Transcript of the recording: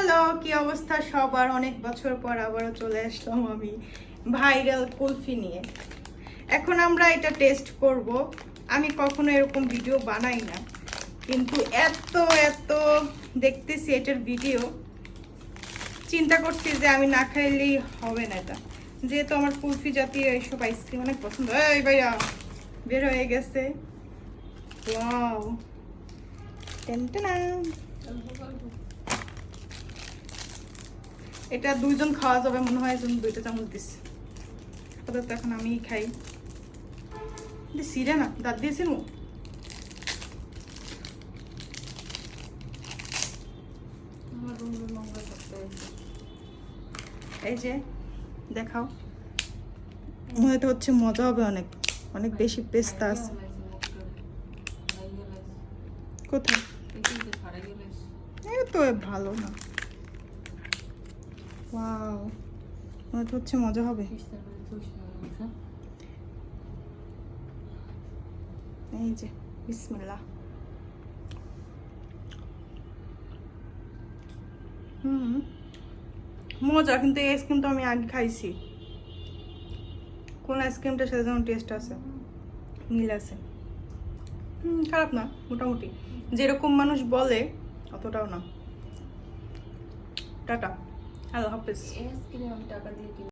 Hello, কি অবস্থা সবার? অনেক বছর পর আবারও চলে আসলাম আমি ভাইরাল কুলফি নিয়ে। এখন আমরা এটা টেস্ট করব। আমি কখনো এরকম ভিডিও বানাই না, কিন্তু এত এত দেখতেছি এটার ভিডিও চিন্তা করছি যে আমি না খাইলেই হবে না এটা। যেহেতু আমার কুলফি জাতীয় এইসব আইসক্রিম অনেক পছন্দ। এই ভাইয়া, বের হয়ে গেছে। ওয়াও টেনটেনা এটা দুইজন খাওয়া যাবে মনে হয় দুইটা চামচ দিস আপাতত এখন আমি খাই। সিরে না দাঁত দিয়েছিল এই যে দেখাও। মনে তো হচ্ছে মজা হবে অনেক অনেক বেশি পেস্তা আছে। কোথায়? এই তো ভালো না। ওয়াও মনে তো হচ্ছে মজা হবে। এই যে, বিসমিল্লাহ। হুম। মজা, কিন্তু এই আইসক্রিম তো আমি আগে খাইছি। কোন আইসক্রিমটার সাথে যেমন টেস্ট আছে? মিল আছে। হুম, খারাপ না, মোটামুটি। যেরকম মানুষ বলে, অতটাও না। টাটা। আল্লাহ হাফিজ টাকা দিয়ে